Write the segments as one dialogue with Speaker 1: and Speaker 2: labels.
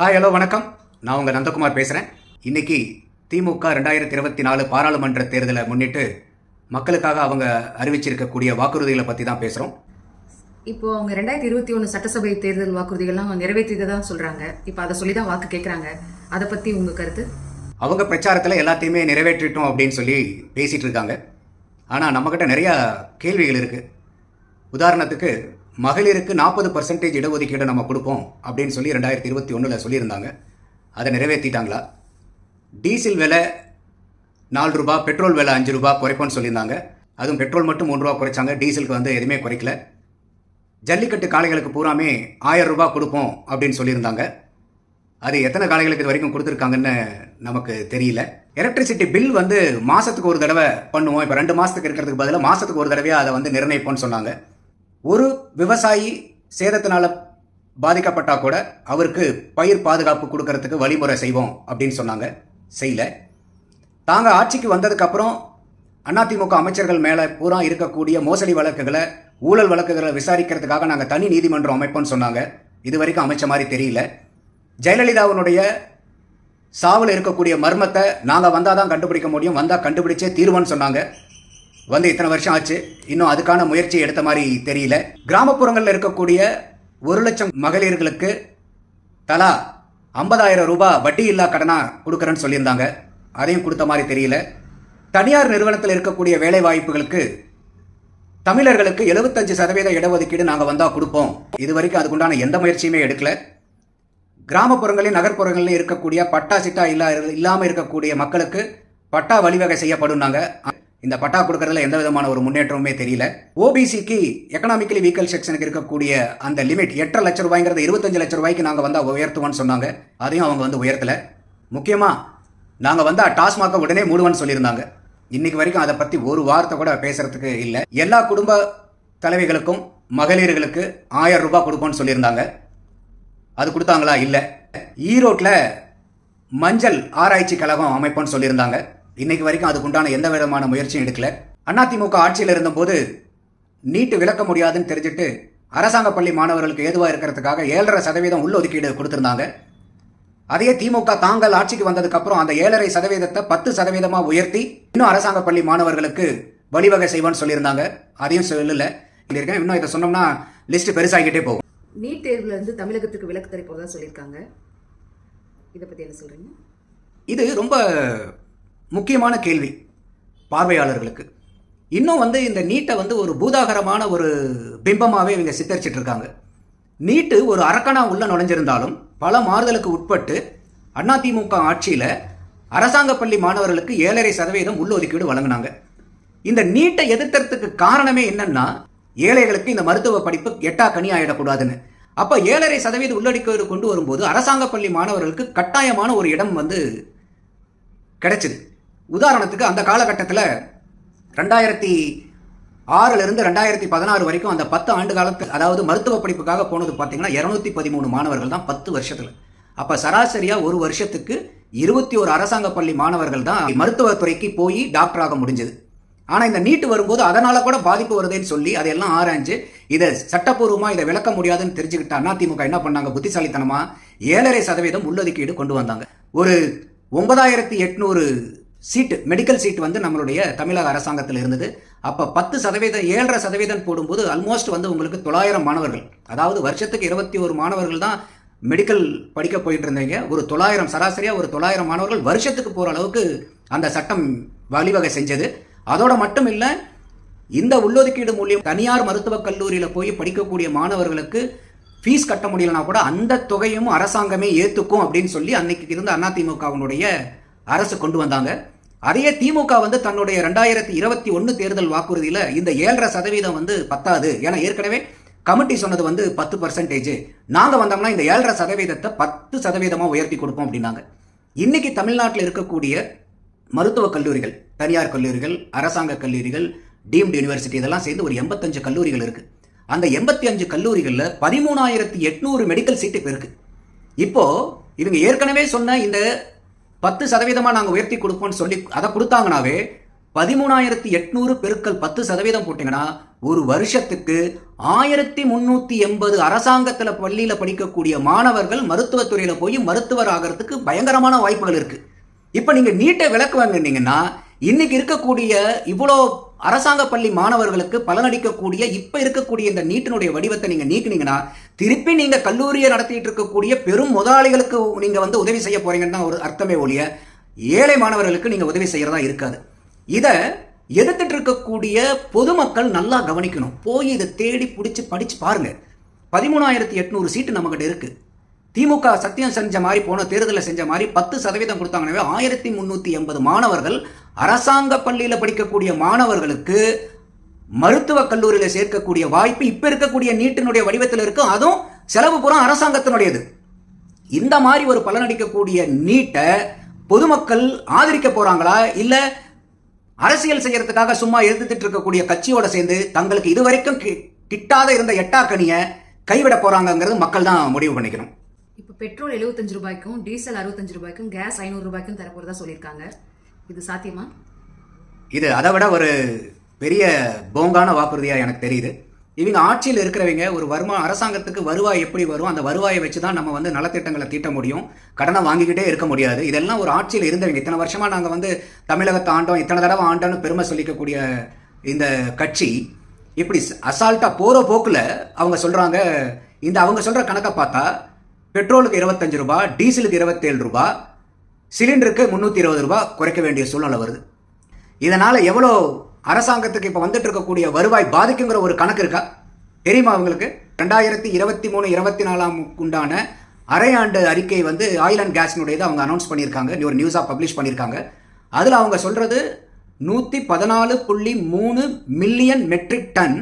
Speaker 1: Hi hello வணக்கம். நான் உங்கள் நந்தகுமார் பேசுகிறேன் இன்னைக்கு திமுக ரெண்டாயிரத்தி இருபத்தி நாலு பாராளுமன்ற தேர்தலை முன்னிட்டு மக்களுக்காக அவங்க அறிவிச்சிருக்கக்கூடிய வாக்குறுதிகளை பற்றி தான் பேசுகிறோம்
Speaker 2: இப்போ அவங்க ரெண்டாயிரத்தி இருபத்தி ஒன்று சட்டசபை தேர்தல் வாக்குறுதிகள்லாம் நிறைவேற்றியதா சொல்றாங்க. இப்போ அதை சொல்லி தான் வாக்கு கேட்குறாங்க அதை பத்தி உங்க கருத்து?
Speaker 1: அவங்க பிரச்சாரத்தில் எல்லாத்தையுமே நிறைவேற்றிட்டோம் அப்படின்னு சொல்லி பேசிகிட்டு இருக்காங்க. ஆனால் நம்மக்கிட்ட நிறையா கேள்விகள் இருக்குது உதாரணத்துக்கு மகளிருக்கு நாற்பது பர்சன்டேஜ் இடஒதுக்கீடு நம்ம கொடுப்போம் அப்படின்னு சொல்லி ரெண்டாயிரத்தி இருபத்தி ஒன்றில் சொல்லியிருந்தாங்க. அதை நிறைவேற்றிட்டாங்களா டீசல் விலை நாலு ரூபா பெட்ரோல் விலை அஞ்சு ரூபா குறைப்போம்னு சொல்லியிருந்தாங்க. அதுவும் பெட்ரோல் மட்டும் மூணு ரூபா குறைச்சாங்க டீசலுக்கு வந்து எதுவுமே குறைக்கல. ஜல்லிக்கட்டு காளைகளுக்கு பூராமே ஆயிரம் ரூபாய் கொடுப்போம் அப்படின்னு சொல்லியிருந்தாங்க. அது எத்தனை காளைகளுக்கு இது வரைக்கும் கொடுத்துருக்காங்கன்னு நமக்கு தெரியல. எலக்ட்ரிசிட்டி பில் வந்து மாதத்துக்கு ஒரு தடவை பண்ணுவோம். இப்போ ரெண்டு மாதத்துக்கு இருக்கிறதுக்கு பதிலாக மாதத்துக்கு ஒரு தடவையாக அதை வந்து நிர்ணயிப்போம்னு சொன்னாங்க. ஒரு விவசாயி சேதத்தினால பாதிக்கப்பட்டா கூட அவருக்கு பயிர் பாதுகாப்பு கொடுக்கறதுக்கு வழிமுறை செய்வோம் அப்படின்னு சொன்னாங்க. செய்யல. தாங்க ஆட்சிக்கு வந்ததுக்கப்புறம் அதிமுக அமைச்சர்கள் மேலே பூரா இருக்கக்கூடிய மோசடி வழக்குகளை ஊழல் வழக்குகளை விசாரிக்கிறதுக்காக நாங்கள் தனி நீதிமன்றம் அமைப்போம்னு சொன்னாங்க. இது வரைக்கும் அமைச்ச மாதிரி தெரியல. ஜெயலலிதாவினுடைய சாவில் இருக்கக்கூடிய மர்மத்தை நாங்கள் வந்தால் தான் கண்டுபிடிக்க முடியும் வந்தால் கண்டுபிடிச்சே தீர்வோன்னு சொன்னாங்க. வந்து இத்தனை வருஷம் ஆச்சு. இன்னும் அதுக்கான முயற்சி எடுத்த மாதிரி தெரியல. கிராமப்புறங்களில் இருக்கக்கூடிய ஒரு லட்சம் மகளிர்களுக்கு தலா ஐம்பதாயிரம் ரூபாய் வட்டி இல்லா கடனாக கொடுக்குறேன்னு சொல்லியிருந்தாங்க. அதையும் கொடுத்த மாதிரி தெரியல. தனியார் நிறுவனத்தில் இருக்கக்கூடிய வேலை வாய்ப்புகளுக்கு தமிழர்களுக்கு எழுபத்தஞ்சு சதவீத இடஒதுக்கீடு நாங்கள் வந்தால் கொடுப்போம். இது வரைக்கும் அதுக்குண்டான எந்த முயற்சியுமே எடுக்கல. கிராமப்புறங்களில் நகர்ப்புறங்களில் இருக்கக்கூடிய பட்டா சிட்டா இல்லா இல்லாமல் இருக்கக்கூடிய மக்களுக்கு பட்டா வழிவகை செய்யப்படும்னாங்க. இந்த பட்டா கொடுக்கறதுல எந்த விதமான ஒரு முன்னேற்றமுமே தெரியல. ஓபிசிக்கு எக்கனாமிக்கலி வீக்கல் செக்ஷனுக்கு இருக்கக்கூடிய அந்த லிமிட் எட்டரை லட்சம் ரூபாய்ங்கிறது இருபத்தஞ்சு லட்சம் ரூபாய்க்கு நாங்கள் வந்தால் உயர்த்துவோம்னு சொன்னாங்க. அதையும் அவங்க வந்து உயர்த்தலை. முக்கியமாக நாங்கள் வந்தால் டாஸ்மாக உடனே மூடுவோம்னு சொல்லியிருந்தாங்க. இன்னைக்கு வரைக்கும் அதை பற்றி ஒரு வார்த்தை கூட பேசுறதுக்கு இல்லை. எல்லா குடும்ப தலைவிகளுக்கும் மகளிர்களுக்கு ஆயிரம் ரூபாய் கொடுப்போம்னு சொல்லியிருந்தாங்க. அது கொடுத்தாங்களா? இல்லை. ஈரோட்டில் மஞ்சள் ஆராய்ச்சி கழகம் அமைப்போன்னு சொல்லியிருந்தாங்க. இன்னைக்கு வரைக்கும் அதுக்குண்டான எந்த விதமான முயற்சியும் எடுக்கல. அதிமுக ஆட்சியில் இருந்தபோது நீட்டு விளக்க முடியாதுன்னு தெரிஞ்சுட்டு அரசாங்க பள்ளி மாணவர்களுக்கு ஏதுவாக இருக்கிறதுக்காக ஏழரை சதவீதம் உள்ளொதுக்கீடு கொடுத்துருந்தாங்க. அதையே திமுக தாங்கள் ஆட்சிக்கு வந்ததுக்கப்புறம் அந்த ஏழரை சதவீதத்தை பத்து சதவீதமாக உயர்த்தி இன்னும் அரசாங்க பள்ளி மாணவர்களுக்கு வழிவகை செய்வோன்னு சொல்லியிருந்தாங்க. அதையும் சொல்லல. சொல்லியிருக்கேன் இன்னும் இதை சொன்னோம்னா லிஸ்ட் பெருசாகிக்கிட்டே போகும்.
Speaker 2: நீட் தேர்வுல இருந்து தமிழகத்துக்கு விலக்கு தர போறதா சொல்லியிருக்காங்க. இதை பத்தி என்ன சொல்றீங்க?
Speaker 1: இது ரொம்ப முக்கியமான கேள்வி பார்வையாளர்களுக்கு. இன்னும் வந்து இந்த நீட்டை வந்து ஒரு பூதாகரமான ஒரு பிம்பமாகவே இவங்க சித்தரிச்சிட்டு இருக்காங்க நீட்டு ஒரு அரக்கணா உள்ள நுழைஞ்சிருந்தாலும் பல மாறுதலுக்கு உட்பட்டு அதிமுக ஆட்சியில் அரசாங்க பள்ளி மாணவர்களுக்கு ஏழரை சதவீதம் உள்ளொதுக்கீடு வழங்கினாங்க. இந்த நீட்டை எதிர்த்தறதுக்கு காரணமே என்னன்னா ஏழைகளுக்கு இந்த மருத்துவ படிப்பு எட்டா கனி ஆயிடக்கூடாதுன்னு. அப்போ ஏழரை சதவீத உள்ளடக்கீடு கொண்டு வரும்போது அரசாங்க பள்ளி மாணவர்களுக்கு கட்டாயமான ஒரு இடம் வந்து கிடைச்சிது. உதாரணத்துக்கு அந்த காலகட்டத்தில் ரெண்டாயிரத்தி ஆறிலிருந்து ரெண்டாயிரத்தி பதினாறு வரைக்கும் அந்த பத்து ஆண்டு காலத்து அதாவது மருத்துவ படிப்புக்காக போனது பார்த்தீங்கன்னா இரநூத்தி பதிமூணு மாணவர்கள் தான் பத்து வருஷத்தில். அப்போ சராசரியாக ஒரு வருஷத்துக்கு இருபத்தி ஒரு அரசாங்க பள்ளி மாணவர்கள் தான் மருத்துவத்துறைக்கு போய் டாக்டராக முடிஞ்சது. ஆனால் இந்த நீட்டு வரும்போது அதனால் கூட பாதிப்பு வருதுன்னு சொல்லி அதையெல்லாம் ஆராய்ஞ்சு இதை சட்டப்பூர்வமாக இதை விளக்க முடியாதுன்னு தெரிஞ்சுக்கிட்ட அதிமுக என்ன பண்ணாங்க? புத்திசாலித்தனமாக ஏழரை சதவீதம் உள்ளொதுக்கீடு கொண்டு வந்தாங்க. ஒரு ஒன்பதாயிரத்தி எட்நூறு சீட்டு மெடிக்கல் சீட் வந்து நம்மளுடைய தமிழக அரசாங்கத்தில் இருந்தது. அப்போ பத்து சதவீதம் ஏழரை சதவீதம் போடும்போது ஆல்மோஸ்ட் வந்து உங்களுக்கு தொள்ளாயிரம் மாணவர்கள். அதாவது வருஷத்துக்கு இருபத்தி ஒரு மாணவர்கள் தான் மெடிக்கல் படிக்க போயிட்டு இருந்தீங்க. ஒரு தொள்ளாயிரம் சராசரியாக ஒரு தொள்ளாயிரம் மாணவர்கள் வருஷத்துக்கு போகிற அளவுக்கு அந்த சட்டம் வழிவகை செஞ்சது. அதோட மட்டும் இல்லை இந்த உள்ளொதுக்கீடு மூலியம் தனியார் மருத்துவக் கல்லூரியில் போய் படிக்கக்கூடிய மாணவர்களுக்கு ஃபீஸ் கட்ட முடியலனா கூட அந்த தொகையும் அரசாங்கமே ஏற்றுக்கும் அப்படின்னு சொல்லி அன்னைக்கு இருந்த அதிமுகவினுடைய அரசு கொண்டு வந்தாங்க. அதையே திமுக வந்து தன்னுடைய ரெண்டாயிரத்தி இருபத்தி ஒன்று தேர்தல் வாக்குறுதியில் இந்த ஏழரை சதவீதம் வந்து பத்தாது. ஏன்னா ஏற்கனவே கமிட்டி சொன்னது வந்து பத்து பர்சன்டேஜ் நாங்கள் வந்தோம்னா இந்த ஏழரை சதவீதத்தை பத்து சதவீதமாக உயர்த்தி கொடுப்போம் அப்படின்னாங்க. இன்னைக்கு தமிழ்நாட்டில் இருக்கக்கூடிய மருத்துவக் கல்லூரிகள் தனியார் கல்லூரிகள் அரசாங்க கல்லூரிகள் டீம்டு யூனிவர்சிட்டி இதெல்லாம் சேர்ந்து ஒரு எண்பத்தஞ்சு கல்லூரிகள் இருக்குது அந்த எண்பத்தி அஞ்சு கல்லூரிகளில் பதிமூணாயிரத்தி எட்நூறு மெடிக்கல் சீட்டு இப்போ இருக்குது இப்போது இவங்க ஏற்கனவே சொன்ன இந்த பத்து சதவீதமாக நாங்கள் உயர்த்தி கொடுப்போம்னு சொல்லி அதை கொடுத்தாங்கனாவே பதிமூணாயிரத்தி எட்நூறு பெருக்கள் பத்து சதவீதம் போட்டிங்கன்னா ஒரு வருஷத்துக்கு ஆயிரத்தி முந்நூற்றி எண்பது அரசாங்கத்தில் பள்ளியில் படிக்கக்கூடிய மாணவர்கள் மருத்துவத்துறையில் போய் மருத்துவர் ஆகிறதுக்கு பயங்கரமான வாய்ப்புகள் இருக்குது இப்போ நீங்கள் நீட்டை விளக்கு வாங்கினீங்கன்னா இன்னைக்கு இருக்கக்கூடிய இவ்வளோ அரசாங்க பள்ளி மாணவர்களுக்கு பலனளிக்கக்கூடிய இப்போ இருக்கக்கூடிய இந்த நீட்டினுடைய வடிவத்தை நீங்கள் நீக்கினீங்கன்னா திருப்பி நீங்கள் கல்லூரியை நடத்திட்டு இருக்கக்கூடிய பெரும் முதலாளிகளுக்கு நீங்கள் வந்து உதவி செய்ய போறீங்கன்னு தான் ஒரு அர்த்தமே ஒழிய ஏழை மாணவர்களுக்கு நீங்கள் உதவி செய்கிறதா இருக்காது. இதை எதிர்த்துட்டு இருக்கக்கூடிய பொதுமக்கள் நல்லா கவனிக்கணும். போய் இதை தேடி பிடிச்சி படிச்சு பாருங்க. பதிமூணாயிரத்தி எட்நூறு சீட்டு நம்மகிட்ட இருக்கு. திமுக சத்தியம் செஞ்ச மாதிரி போன தேர்தலில் செஞ்ச மாதிரி பத்து சதவீதம் கொடுத்தாங்கனாவே ஆயிரத்தி முந்நூற்றி எண்பது மாணவர்கள் அரசாங்க பள்ளியில் படிக்கக்கூடிய மாணவர்களுக்கு மருத்துவக் கல்லூரியில் சேர்க்கக்கூடிய வாய்ப்பு இப்போ இருக்கக்கூடிய நீட்டினுடைய வடிவத்தில் இருக்கு அதுவும் செலவு புறம் அரசாங்கத்தினுடையது. இந்த மாதிரி ஒரு பலனளிக்கக்கூடிய நீட்டை பொதுமக்கள் ஆதரிக்க போறாங்களா? இல்ல அரசியல் செய்யறதுக்காக சும்மா எதிர்த்துட்டு இருக்கக்கூடிய கட்சியோட சேர்ந்து தங்களுக்கு இதுவரைக்கும் கிட்டாத இருந்த எட்டாக்கனிய கைவிட போறாங்கங்கிறது மக்கள் தான் முடிவு பண்ணிக்கணும்.
Speaker 2: இப்போ பெட்ரோல் 75 ரூபாய்க்கும் டீசல் அறுபத்தஞ்சு ரூபாய்க்கும் கேஸ் ஐநூறு ரூபாய்க்கும் தரப்போறதா சொல்லியிருக்காங்க. இது சாத்தியமா?
Speaker 1: இது அதை விட ஒரு பெரிய போங்கான வாக்குறுதியா எனக்கு தெரியுது. இவங்க ஆட்சியில் இருக்கிறவங்க ஒரு வருமா அரசாங்கத்துக்கு வருவாய் எப்படி வரும் அந்த வருவாயை வச்சு தான் நம்ம வந்து நலத்திட்டங்களை தீட்ட முடியும் கடனை வாங்கிக்கிட்டே இருக்க முடியாது. இதெல்லாம் ஒரு ஆட்சியில் இருந்தவங்க. இத்தனை வருஷமா நாங்கள் வந்து தமிழகத்தை ஆண்டோம் இத்தனை தடவை ஆண்டோம்னு பெருமை சொல்லிக்கக்கூடிய இந்த கட்சி இப்படி அசால்ட்டாக போகிற போக்கில் அவங்க சொல்கிறாங்க இந்த அவங்க சொல்கிற கணக்கை பார்த்தா பெட்ரோலுக்கு இருபத்தஞ்சு ரூபாய் டீசலுக்கு இருபத்தேழு ரூபாய் சிலிண்டருக்கு முந்நூற்றி இருபது ரூபாய் குறைக்க வேண்டிய சூழ்நிலை வருது. இதனால் எவ்வளோ அரசாங்கத்துக்கு இப்போ வந்துட்டு இருக்கக்கூடிய வருவாய் பாதிக்குங்கிற ஒரு கணக்கு இருக்கா? தெரியுமா அவங்களுக்கு ரெண்டாயிரத்தி இருபத்தி மூணு இருபத்தி நாலாம் உண்டான அரையாண்டு அறிக்கை வந்து ஆயில் அண்ட் கேஸ்னுடையது அவங்க அனௌன்ஸ் பண்ணியிருக்காங்க. ஒரு நியூஸாக பப்ளிஷ் பண்ணியிருக்காங்க. அதில் அவங்க சொல்கிறது நூற்றி பதினாலு புள்ளி மூணு மில்லியன் மெட்ரிக் டன்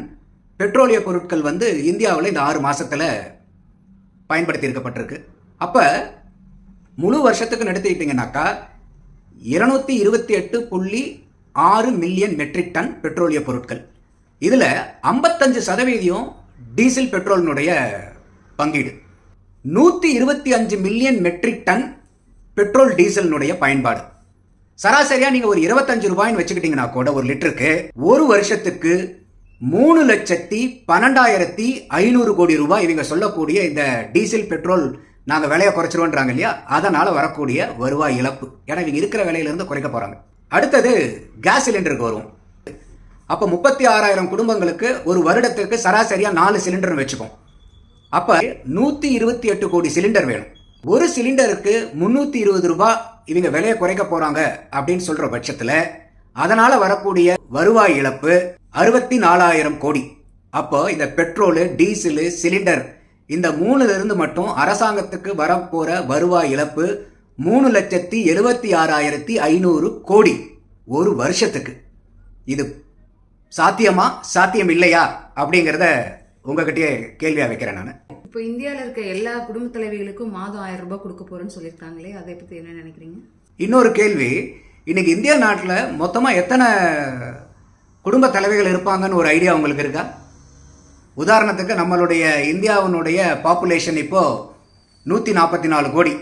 Speaker 1: பெட்ரோலிய பொருட்கள் வந்து இந்தியாவில் இந்த ஆறு மாதத்தில் பயன்படுத்தி இருக்கப்பட்டிருக்கு அப்போ முழு வருஷத்துக்கு நடத்திக்கிட்டிங்கனாக்கா இருநூத்தி இருபத்தி எட்டு புள்ளி ஆறு மில்லியன் மெட்ரிக் டன் பெட்ரோலிய பொருட்கள். இதில் ஐம்பத்தஞ்சு சதவீதம் டீசல் பெட்ரோலினுடைய பங்கீடு. நூற்றி இருபத்தி அஞ்சு மில்லியன் மெட்ரிக் டன் பெட்ரோல் டீசலினுடைய பயன்பாடு. சராசரியாக நீங்கள் ஒரு இருபத்தஞ்சு ரூபாய்னு வச்சுக்கிட்டீங்கன்னா கூட ஒரு லிட்டருக்கு ஒரு வருஷத்துக்கு மூணு லட்சத்தி பன்னெண்டாயிரத்தி ஐநூறு கோடி ரூபாய் இவங்க சொல்லக்கூடிய இந்த டீசல் பெட்ரோல் நாங்கள் விலையை குறைச்சிருவோன்றாங்க இல்லையா? அதனால் வரக்கூடிய வருவாய் இழப்பு. ஏன்னா இவங்க இருக்கிற விலையிலேருந்து குறைக்க போகிறாங்க அடுத்தது கேஸ் சிலிண்டருக்கு வரும். அப்போ முப்பத்தி ஆறாயிரம் குடும்பங்களுக்கு ஒரு வருடத்துக்கு சராசரியாக நாலு சிலிண்டர் வச்சுப்போம். அப்போ நூற்றி இருபத்தி எட்டு கோடி சிலிண்டர் வேணும். ஒரு சிலிண்டருக்கு முந்நூற்றி இருபது ரூபாய் இவங்க விலையை குறைக்க போகிறாங்க அப்படின்னு சொல்கிற பட்சத்தில் அதனால் வரக்கூடிய வருவாய் இழப்பு அறுபத்தி நாலாயிரம் கோடி. அப்போ இந்த பெட்ரோலு டீசலு சிலிண்டர் இந்த மூணுலேருந்து மட்டும் அரசாங்கத்துக்கு வரப்போகிற வருவாய் இழப்பு மூணு லட்சத்தி எழுபத்தி ஆறாயிரத்தி ஐநூறு கோடி ஒரு வருஷத்துக்கு. இது சாத்தியமா? சாத்தியம் இல்லையா? அப்படிங்கிறத உங்ககிட்டயே கேள்வியா வைக்கிறேன் நான்.
Speaker 2: இப்போ இந்தியாவில் இருக்க எல்லா குடும்ப தலைவிகளுக்கும் மாதம் ஆயிரம் ரூபாய் கொடுக்க போறேன்னு சொல்லியிருக்காங்களே அதை பத்தி என்ன நினைக்கிறீங்க?
Speaker 1: இன்னொரு கேள்வி இன்னைக்கு இந்திய நாட்டில் மொத்தமாக எத்தனை குடும்ப தலைவிகள் இருப்பாங்கன்னு ஒரு ஐடியா உங்களுக்கு இருக்கா? உதாரணத்துக்கு நம்மளுடைய இந்தியாவினுடைய பாப்புலேஷன் இப்போ நூற்றி நாற்பத்தி நாலு கோடி.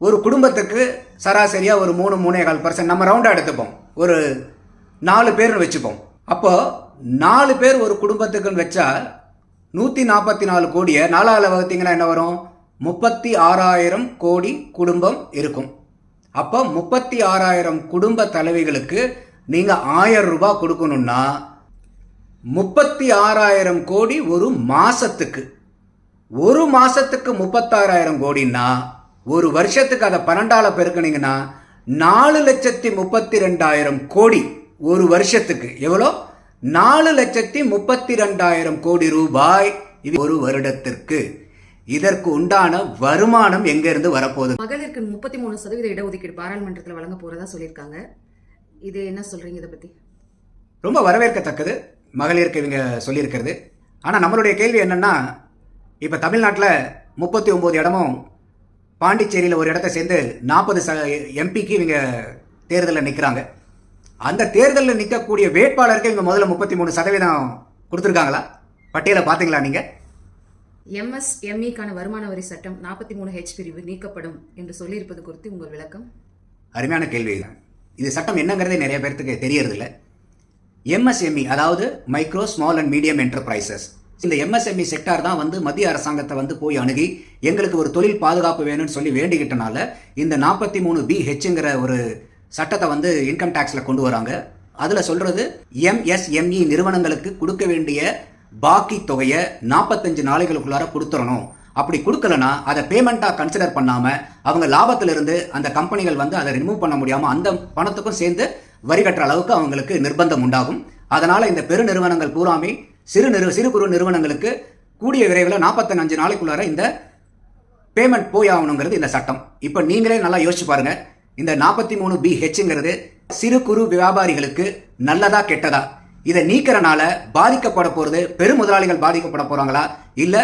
Speaker 1: ஒரு குடும்பத்துக்கு சராசரியாக ஒரு மூணு மூணே கால் பர்சன்ட் நம்ம ரவுண்டாக எடுத்துப்போம். ஒரு நாலு பேர்னு வச்சுப்போம். அப்போது நாலு பேர் ஒரு குடும்பத்துக்குன்னு வச்சா நூற்றி நாற்பத்தி நாலு கோடியை நாலாவில் வகுத்தீங்கன்னா என்ன வரும்? முப்பத்தி ஆறாயிரம் கோடி குடும்பம் இருக்கும். அப்போ முப்பத்தி ஆறாயிரம் குடும்ப தலைவிகளுக்கு நீங்கள் ஆயிரம் ரூபாய் கொடுக்கணும்னா முப்பத்தி ஆறாயிரம் கோடி ஒரு மாதத்துக்கு ஒரு மாதத்துக்கு முப்பத்தாறாயிரம் கோடின்னா ஒரு வருஷத்துக்கு அதை பன்னெண்டால பெருக்குனீங்கன்னா நாலு லட்சத்தி முப்பத்தி ரெண்டாயிரம் கோடி ஒரு வருஷத்துக்கு. எவ்வளோ? நாலு லட்சத்தி முப்பத்தி ரெண்டாயிரம் கோடி ரூபாய் இது ஒரு வருடத்திற்கு. இதற்கு உண்டான வருமானம் எங்கிருந்து வரப்போகுது?
Speaker 2: மகளிருக்கு முப்பத்தி மூணு சதவீத இடஒதுக்கீடு பாராளுமன்றத்தில் வழங்க போறதா சொல்லியிருக்காங்க. இது என்ன சொல்றீங்க இதை பத்தி?
Speaker 1: ரொம்ப வரவேற்கத்தக்கது மகளிருக்கு இவங்க சொல்லியிருக்கிறது. ஆனால் நம்மளுடைய கேள்வி என்னன்னா இப்போ தமிழ்நாட்டில் முப்பத்தி ஒம்பது இடமும் பாண்டிச்சேரியில் ஒரு இடத்த சேர்ந்து நாற்பது ச எம்பிக்கு இவங்க தேர்தலில் நிற்கிறாங்க அந்த தேர்தலில் நிற்கக்கூடிய வேட்பாளருக்கு இவங்க முதல்ல முப்பத்தி மூணு சதவீதம் கொடுத்துருக்காங்களா? பட்டியலை பார்த்தீங்களா நீங்கள்
Speaker 2: எம்எஸ்எம்இக்கான வருமான வரி சட்டம் நாற்பத்தி மூணு ஹெச் பிரிவு நீக்கப்படும் என்று சொல்லியிருப்பது குறித்து உங்கள் விளக்கம்?
Speaker 1: அருமையான கேள்வி இது சட்டம் என்னங்கிறதே நிறைய பேர்த்துக்கு தெரியறதில்ல. எம்எஸ்எம்இ அதாவது micro small and medium enterprises இந்த எம்எஸ்எம்இ செக்டார் தான் வந்து மத்திய அரசாங்கத்தை வந்து போய் அணுகி எங்களுக்கு ஒரு தொழில் பாதுகாப்பு வேணும்னு சொல்லி வேண்டிக்கிட்டனால இந்த நாற்பத்தி மூணு பி ஹெச்ங்கிற ஒரு சட்டத்தை வந்து இன்கம் டேக்ஸில் கொண்டு வராங்க. அதில் சொல்கிறது எம்எஸ்எம்இ நிறுவனங்களுக்கு கொடுக்க வேண்டிய பாக்கி தொகையை நாற்பத்தஞ்சு நாளைகளுக்குள்ளார கொடுத்துடணும் அப்படி கொடுக்கலனா அதை பேமெண்ட்டாக கன்சிடர் பண்ணாமல் அவங்க லாபத்திலிருந்து அந்த கம்பெனிகள் வந்து அதை ரிமூவ் பண்ண முடியாமல் அந்த பணத்துக்கும் சேர்ந்து வரி கட்டுற அளவுக்கு அவங்களுக்கு நிர்பந்தம் உண்டாகும். அதனால் இந்த பெருநிறுவனங்கள் பூராமே சிறு நிறு சிறு குறு நிறுவனங்களுக்கு கூடிய விரைவில் நாற்பத்தஞ்சு நாளைக்குள்ளார இந்த பேமெண்ட் போய் ஆகணுங்கிறது இந்த சட்டம். இப்போ நீங்களே நல்லா யோசிச்சு பாருங்க. இந்த நாற்பத்தி மூணு பி ஹெச்ங்கிறது சிறு குறு வியாபாரிகளுக்கு நல்லதா கெட்டதா? இதை நீக்கிறனால பாதிக்கப்பட போறது பெரு முதலாளிகள் பாதிக்கப்பட போறாங்களா? இல்ல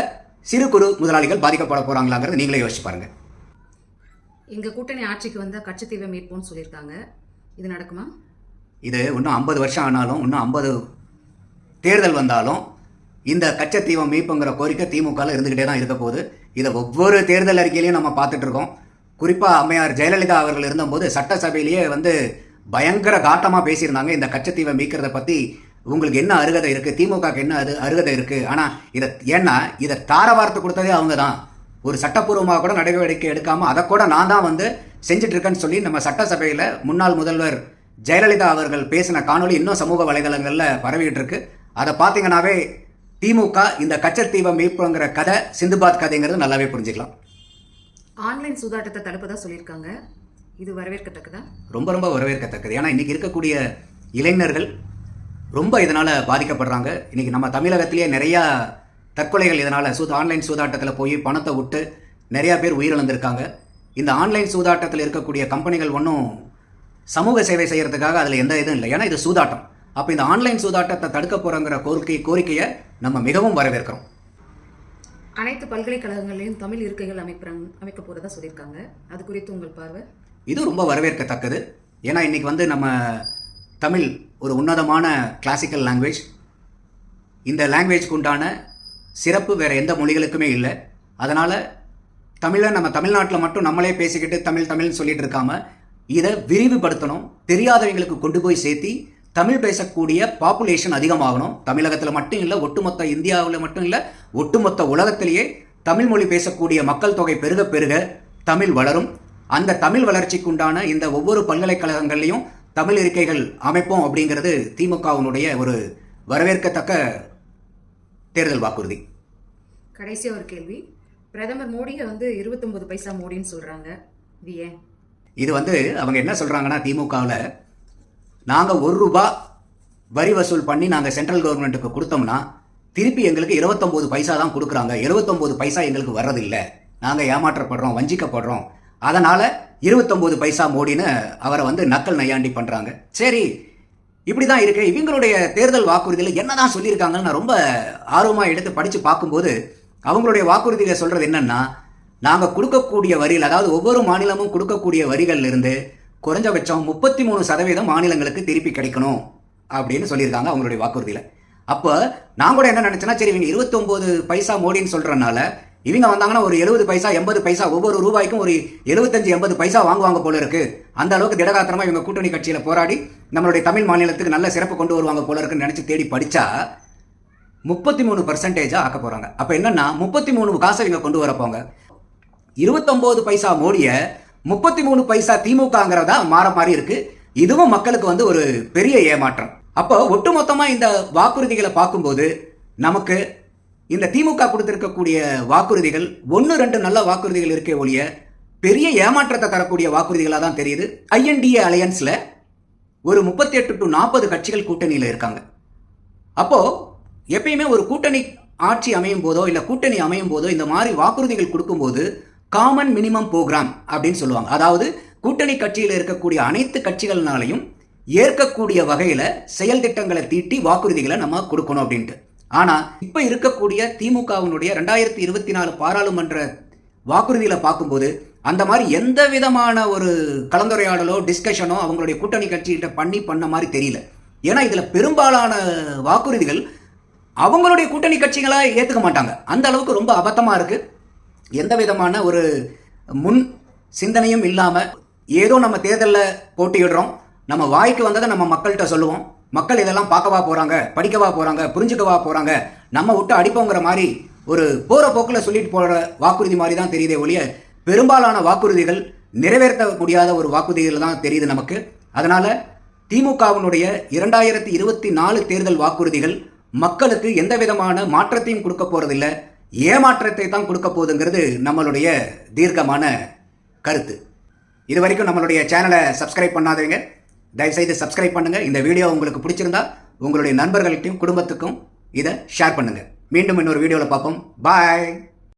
Speaker 1: சிறு குறு முதலாளிகள் பாதிக்கப்பட போறாங்களாங்கிறது நீங்களே யோசிச்சு பாருங்க.
Speaker 2: எங்க கூட்டணி ஆட்சிக்கு வந்தா கச்சத்தீவை மீட்போம்னு சொல்லியிருக்காங்க. இது நடக்குமா?
Speaker 1: இது இன்னும் ஐம்பது வருஷம் ஆனாலும் இன்னும் ஐம்பது தேர்தல் வந்தாலும் இந்த கச்சத்தீவம் மீட்புங்கிற கோரிக்கை திமுகவில் இருந்துக்கிட்டே தான் இருக்க போகுது. இதை ஒவ்வொரு தேர்தல் அறிக்கையிலையும் நம்ம பார்த்துட்டு இருக்கோம் குறிப்பாக அம்மையார் ஜெயலலிதா அவர்கள் இருந்தபோது சட்டசபையிலேயே வந்து பயங்கர காட்டமாக பேசியிருந்தாங்க இந்த கச்சத்தீவை மீட்கிறத பற்றி உங்களுக்கு என்ன அருகதை இருக்குது திமுகக்கு என்ன அது அருகதை இருக்குது ஆனால் இதை ஏன்னா இதை தார வார்த்தை கொடுத்ததே அவங்க தான் ஒரு சட்டப்பூர்வமாக கூட நடவடிக்கை எடுக்காமல் அதை கூட நான் தான் வந்து செஞ்சிட்ருக்கேன்னு சொல்லி நம்ம சட்டசபையில் முன்னாள் முதல்வர் ஜெயலலிதா அவர்கள் பேசின காணொளி இன்னும் சமூக வலைதளங்களில் பரவிட்டு இருக்கு அதை பார்த்தீங்கன்னாவே திமுக இந்த கச்சத்தீவை மீட்புங்கிற கதை சிந்துபாத் கதைங்கிறது நல்லாவே புரிஞ்சுக்கலாம்.
Speaker 2: ஆன்லைன் சூதாட்டத்தை தடுப்பதா சொல்லியிருக்காங்க. இது வரவேற்கத்தக்கதா?
Speaker 1: ரொம்ப ரொம்ப வரவேற்கத்தக்கது. ஏன்னா இன்னைக்கு இருக்கக்கூடிய இளைஞர்கள் ரொம்ப இதனால் பாதிக்கப்படுறாங்க. இன்னைக்கு நம்ம தமிழகத்திலேயே நிறையா தற்கொலைகள் இதனால் சூது ஆன்லைன் சூதாட்டத்தில் போய் பணத்தை விட்டு நிறையா பேர் உயிரிழந்திருக்காங்க. இந்த ஆன்லைன் சூதாட்டத்தில் இருக்கக்கூடிய கம்பெனிகள் ஒன்றும் சமூக சேவை செய்கிறதுக்காக அதில் எந்த இதுவும் இல்லை. ஏன்னா இது சூதாட்டம். அப்போ இந்த ஆன்லைன் சூதாட்டத்தை தடுக்க போகிறோங்கிற கோரிக்கை கோரிக்கையை நம்ம மிகவும் வரவேற்கிறோம்.
Speaker 2: அனைத்து பல்கலைக்கழகங்களையும் தமிழ் இருக்கைகள் அமைப்புறாங்க அமைக்க போறதா சொல்லியிருக்காங்க. அது குறித்து உங்கள் பார்வை?
Speaker 1: இது ரொம்ப வரவேற்கத்தக்கது. ஏன்னா இன்னைக்கு வந்து நம்ம தமிழ் ஒரு உன்னதமான கிளாசிக்கல் லாங்குவேஜ் இந்த லாங்குவேஜ்க்கு உண்டான சிறப்பு வேற எந்த மொழிகளுக்குமே இல்லை. அதனால் தமிழை நம்ம தமிழ்நாட்டில் மட்டும் நம்மளே பேசிக்கிட்டு தமிழ் தமிழ்னு சொல்லிட்டு இருக்காம இதை விரிவுபடுத்தணும் தெரியாதவங்களுக்கு கொண்டு போய் சேர்த்தி தமிழ் பேசக்கூடிய பாப்புலேஷன் அதிகமாகணும். தமிழகத்தில் மட்டும் இல்லை ஒட்டுமொத்த இந்தியாவில் மட்டும் இல்லை ஒட்டுமொத்த உலகத்திலேயே தமிழ் மொழி பேசக்கூடிய மக்கள் தொகை பெருக பெருக தமிழ் வளரும். அந்த தமிழ் வளர்ச்சிக்குண்டான இந்த ஒவ்வொரு பல்கலைக்கழகங்கள்லையும் தமிழ் இருக்கைகள் அமைப்போம் அப்படிங்கிறது திமுகவினுடைய ஒரு வரவேற்கத்தக்க தேர்தல் வாக்குறுதி.
Speaker 2: கடைசியா ஒரு கேள்வி. பிரதமர் மோடியை வந்து இருபத்தொன்பது பைசா மோடின்னு ஏன்?
Speaker 1: இது வந்து அவங்க என்ன சொல்கிறாங்கன்னா திமுகவில் நாங்கள் ஒரு ரூபா வரி வசூல் பண்ணி நாங்கள் சென்ட்ரல் கவர்மெண்ட்டுக்கு கொடுத்தோம்னா திருப்பி எங்களுக்கு இருபத்தொம்போது பைசா தான் கொடுக்குறாங்க. எழுபத்தொம்போது பைசா எங்களுக்கு வர்றதில்லை. நாங்கள் ஏமாற்றப்படுறோம் வஞ்சிக்கப்படுறோம். அதனால் இருபத்தொம்போது பைசா மோடின்னு அவரை வந்து நக்கல் நையாண்டி பண்ணுறாங்க சரி இப்படி தான் இருக்கு. இவங்களுடைய தேர்தல் வாக்குறுதியில் என்னதான் சொல்லியிருக்காங்கன்னு நான் ரொம்ப ஆர்வமாக எடுத்து படித்து பார்க்கும்போது அவங்களுடைய வாக்குறுதியில் சொல்கிறது என்னென்னா நாங்கள் கொடுக்கக்கூடிய வரியில் அதாவது ஒவ்வொரு மாநிலமும் கொடுக்கக்கூடிய வரிகள்லேருந்து இருந்து குறைஞ்சபட்சம் முப்பத்தி மூணு சதவீதம் மாநிலங்களுக்கு திருப்பி கிடைக்கணும் அப்படின்னு சொல்லியிருக்காங்க அவங்களுடைய வாக்குறுதியில். அப்போ நான் கூட என்ன நினச்சேன்னா சரி இவங்க இருபத்தொம்போது பைசா மோடின்னு சொல்கிறனால இவங்க வந்தாங்கன்னா ஒரு எழுபது பைசா எண்பது பைசா ஒவ்வொரு ரூபாய்க்கும் ஒரு எழுபத்தஞ்சு எண்பது பைசா வாங்குவாங்க போல இருக்கு. அந்த அளவுக்கு திடகாத்திரமாக இவங்க கூட்டணி கட்சியில் போராடி நம்மளுடைய தமிழ் மாநிலத்துக்கு நல்ல சிறப்பு கொண்டு வருவாங்க போல இருக்குன்னு நினச்சி தேடி படித்தா முப்பத்தி மூணு பர்சன்டேஜாக ஆக்க போகிறாங்க அப்போ என்னென்னா முப்பத்தி மூணு காசை இவங்க கொண்டு வரப்போங்க. இருபத்தொம்போது பைசா மோடியை முப்பத்தி மூணு பைசா திமுகங்கிறதா மாற மாதிரி இருக்கு. இதுவும் மக்களுக்கு வந்து ஒரு பெரிய ஏமாற்றம். அப்போ ஒட்டுமொத்தமாக இந்த வாக்குறுதிகளை பார்க்கும்போது நமக்கு இந்த திமுக கொடுத்துருக்கக்கூடிய வாக்குறுதிகள் ஒன்று ரெண்டு நல்ல வாக்குறுதிகள் இருக்கே ஒழிய பெரிய ஏமாற்றத்தை தரக்கூடிய வாக்குறுதிகளாக தான் தெரியுது. ஐஎன்டிஏ அலையன்ஸில் ஒரு முப்பத்தி எட்டு டு நாற்பது கட்சிகள் கூட்டணியில் இருக்காங்க. அப்போது எப்பயுமே ஒரு கூட்டணி ஆட்சி அமையும் போதோ இல்லை கூட்டணி அமையும் போதோ இந்த மாதிரி வாக்குறுதிகள் கொடுக்கும்போது காமன் மினிமம் ப்ரோக்ராம் அப்படின்னு சொல்லுவாங்க. அதாவது கூட்டணி கட்சியில் இருக்கக்கூடிய அனைத்து கட்சிகள்னாலையும் ஏற்கக்கூடிய வகையில் செயல் திட்டங்களை தீட்டி வாக்குறுதிகளை நம்ம கொடுக்கணும் அப்படின்ட்டு. ஆனால் இப்போ இருக்கக்கூடிய திமுகவினுடைய ரெண்டாயிரத்தி இருபத்தி நாலு பாராளுமன்ற வாக்குறுதியில் பார்க்கும்போது அந்த மாதிரி எந்த விதமான ஒரு கலந்துரையாடலோ டிஸ்கஷனோ அவங்களுடைய கூட்டணி கட்சிகிட்ட பண்ணி பண்ண மாதிரி தெரியல. ஏன்னா இதில் பெரும்பாலான வாக்குறுதிகள் அவங்களுடைய கூட்டணி கட்சிகளாக ஏற்றுக்க மாட்டாங்க. அந்த அளவுக்கு ரொம்ப அபத்தமாக இருக்குது எந்த விதமான ஒரு முன் சிந்தனையும் இல்லாமல் ஏதோ நம்ம தேர்தலில் போட்டியிடுறோம். நம்ம வாய்க்கு வந்ததை நம்ம மக்கள்கிட்ட சொல்லுவோம். மக்கள் இதெல்லாம் பார்க்கவா போகிறாங்க படிக்கவா போகிறாங்க புரிஞ்சுக்கவா போகிறாங்க நம்ம விட்டு அடிப்போங்கிற மாதிரி ஒரு போகிற போக்கில் சொல்லிட்டு போகிற வாக்குறுதி மாதிரி தான் தெரியுதே ஒழிய பெரும்பாலான வாக்குறுதிகள் நிறைவேற்ற முடியாத ஒரு வாக்குறுதிகள் தான் தெரியுது நமக்கு. அதனால் திமுகவினுடைய இரண்டாயிரத்தி இருபத்தி நாலு தேர்தல் வாக்குறுதிகள் மக்களுக்கு எந்த விதமான மாற்றத்தையும் கொடுக்க போகிறதில்லை ஏமாற்றத்தை தான் கொடுக்க போகுதுங்கிறது நம்மளுடைய தீர்க்கமான கருத்து. இது வரைக்கும் நம்மளுடைய சேனலை சப்ஸ்கிரைப் பண்ணாதவங்க தயவுசெய்து சப்ஸ்கிரைப் பண்ணுங்க. இந்த வீடியோ உங்களுக்கு பிடிச்சிருந்தா உங்களுடைய நண்பர்களுக்கும் குடும்பத்துக்கும் இதை ஷேர் பண்ணுங்கள் மீண்டும் இன்னொரு வீடியோவில் பார்ப்போம். பாய்!